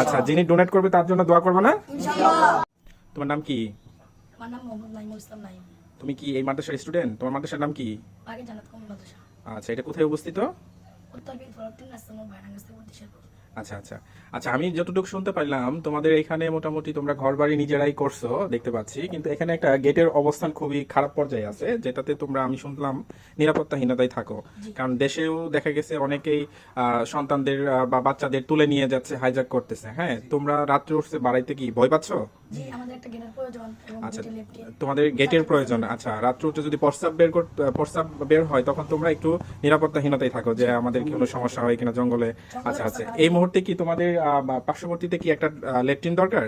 আচ্ছা যিনি ডোনেট করবে তার জন্য দোয়া করবে না? তোমার নাম কি? আমার নাম মোহাম্মদ নাইমুল ইসলাম নাইম। তুমি কি এই মাদ্রাসার স্টুডেন্ট তোমার মাদ্রাসার নাম কি? আগে জানাত কম মাদ্রাসা। আচ্ছা এটা কোথায় অবস্থিত? উত্তর তিন উদ্দেশ্যে আচ্ছা আচ্ছা। আচ্ছা আমি যতটুকু শুনতে পারলাম তোমাদের এখানে মোটামুটি তোমরা ঘর বাড়ি নিজেরাই করছ দেখতে পাচ্ছি। কিন্তু এখানে একটা গেটের অবস্থান খুবই খারাপ পর্যায়ে আছে যেটাতে তোমরা আমি শুনলাম নিরাপত্তাহীনতায় থাকো। কারণ দেশেও দেখা গেছে অনেকেই আহ, সন্তানদের বা বাচ্চাদের তুলে নিয়ে যাচ্ছে হাইজাক করতেছে। হ্যাঁ তোমরা রাত্রে উঠছে বাড়াইতে কি ভয় পাচ্ছ? জি আমাদের একটা গেটের প্রয়োজন এবং আচ্ছা তোমাদের গেটের প্রয়োজন আচ্ছা রাত্রে যদি প্রস্রাব বের কর প্রস্রাব বের হয় তখন তোমরা একটু নিরাপত্তাহীনতায় থাকো যে আমাদের কি কোনো সমস্যা হয় কিনা জঙ্গলে। আচ্ছা আচ্ছা এই মুহূর্তে কি তোমাদের পার্শ্ববর্তীতে কি একটা লেট্রিন দরকার?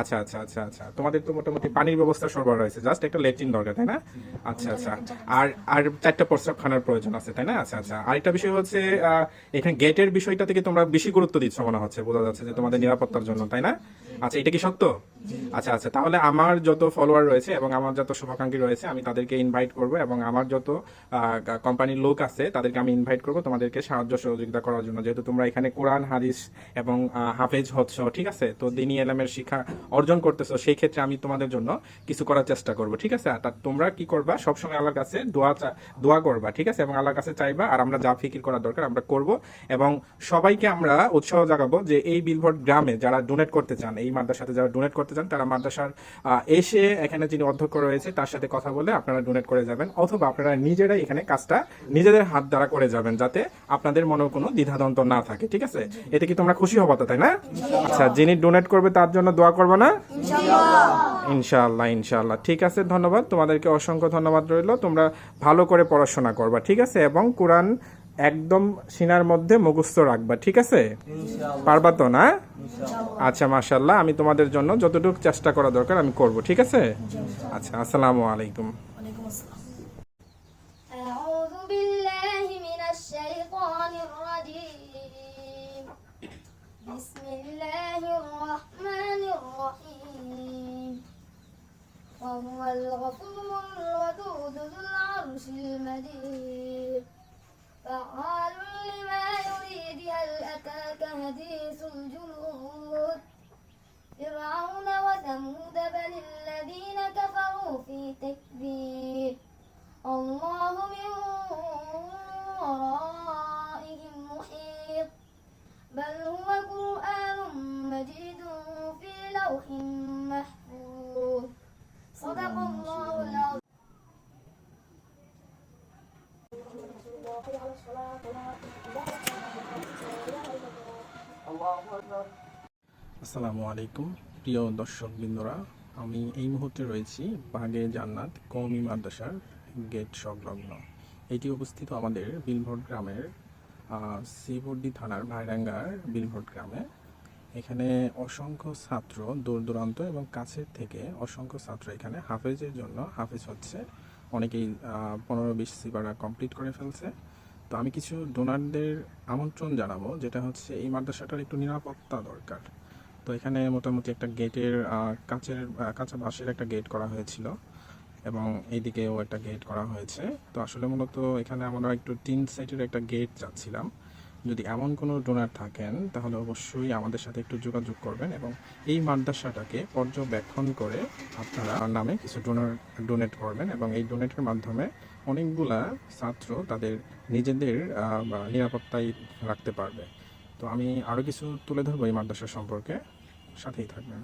আচ্ছা আচ্ছা আচ্ছা আচ্ছা তোমাদের তো মোটামুটি পানির ব্যবস্থা সরবরাহ রয়েছে জাস্ট একটা লেট্রিন দরকার তাই না? আচ্ছা আচ্ছা আর আর চারটা প্রস্রাব খানার প্রয়োজন আছে তাই না? আচ্ছা আচ্ছা আরেকটা বিষয় হচ্ছে এখানে গেটের বিষয়টা থেকে তোমরা বেশি গুরুত্ব দিচ্ছ মনে হচ্ছে বোঝা যাচ্ছে যে তোমাদের নিরাপত্তার জন্য তাই না? আচ্ছা এটা কি সত্য? আচ্ছা আচ্ছা। তাহলে আমার যত ফলোয়ার রয়েছে এবং আমার যত শুভাকাঙ্ক্ষী রয়েছে, আমি তাদেরকে ইনভাইট করব এবং আমার যত কোম্পানির লোক আছে, তাদেরকে আমি ইনভাইট করব তোমাদেরকে সাহায্য সহযোগিতা করার জন্য। যেহেতু তোমরা এখানে কোরআন, হাদিস এবং হাফেজ হচ্ছ, ঠিক আছে? তো দিনী এলামের শিক্ষা অর্জন করতেছো, সেই ক্ষেত্রে আমি তোমাদের জন্য কিছু করার চেষ্টা করব, ঠিক আছে? আর তোমরা কি করবা? সবসময় আল্লাহর কাছে দোয়া দোয়া করবা, ঠিক আছে? এবং আল্লাহর কাছে চাইবা, আর আমরা যা ফিকির করার দরকার আমরা করব। এবং সবাইকে আমরা উৎসাহ জাগাবো যে এই বিলভট গ্রামে যারা ডোনেট করতে চান, এই মাদ্রাসাতে যারা ডোনেট করতে চান তারা মাদ্রাসার এসে এখানে যিনি অধ্যক্ষ রয়েছে তার সাথে কথা বলে আপনারা ডোনেট করে যাবেন। অথবা আপনারা নিজেরাই এখানে কাজটা নিজেদের হাত দ্বারা করে যাবেন যাতে আপনাদের মনে কোনো দ্বিধাদ্বন্দ্ব না থাকে ঠিক আছে? এতে কি তোমরা খুশি হব তাই না? আচ্ছা যিনি ডোনেট করবে তার জন্য দোয়া করবে না? ইনশাআল্লাহ ইনশাআল্লাহ। ঠিক আছে ধন্যবাদ। তোমাদেরকে অসংখ্য ধন্যবাদ রইল। তোমরা ভালো করে পড়াশোনা করবা ঠিক আছে? এবং কোরআন একদম সিনার মধ্যে মুখস্থ রাখবা ঠিক আছে পারবা তো না আচ্ছা মাশাল্লাহ আমি তোমাদের জন্য যতটুকু চেষ্টা করা দরকার আমি করব ঠিক আছে আচ্ছা আসসালামু আলাইকুম ওয়ালাইকুম আসসালাম أعوذ بالله من الشيطان الرجيم بسم الله الرحمن الرحيم وهو الغفور আসসালামু আলাইকুম, প্রিয় দর্শক বৃন্দরা। আমি এই মুহূর্তে রয়েছি বাগে জান্নাত কৌমি মাদ্রাসার গেট সংলগ্ন। এটি অবস্থিত আমাদের বিলভোট গ্রামের শ্রীবর্দী থানার ভাইরাঙ্গার বিলভোট গ্রামে। এখানে অসংখ্য ছাত্র দূর দূরান্ত এবং কাছের থেকে অসংখ্য ছাত্র এখানে হাফেজের জন্য হাফেজ হচ্ছে। অনেকেই পনেরো বিশ সিবারা কমপ্লিট করে ফেলছে। তো আমি কিছু ডোনারদের আমন্ত্রণ জানাব, যেটা হচ্ছে এই মাদ্রাসাটার একটু নিরাপত্তা দরকার। তো এখানে মোটামুটি একটা গেটের কাঁচের কাঁচা বাঁশের একটা গেট করা হয়েছিল এবং এইদিকেও একটা গেট করা হয়েছে। তো আসলে মূলত এখানে আমরা একটু তিন সাইডের একটা গেট চাচ্ছিলাম। যদি এমন কোনো ডোনার থাকেন, তাহলে অবশ্যই আমাদের সাথে একটু যোগাযোগ করবেন এবং এই মাদ্রাসাটাকে পর্যবেক্ষণ করে আপনারা নামে কিছু ডোনার ডোনেট করবেন এবং এই ডোনেটের মাধ্যমে অনেকগুলা ছাত্র তাদের নিজেদের নিরাপত্তায় রাখতে পারবে। তো আমি আরও কিছু তুলে ধরবো এই মাদ্রাসা সম্পর্কে। সাথেই থাকবেন।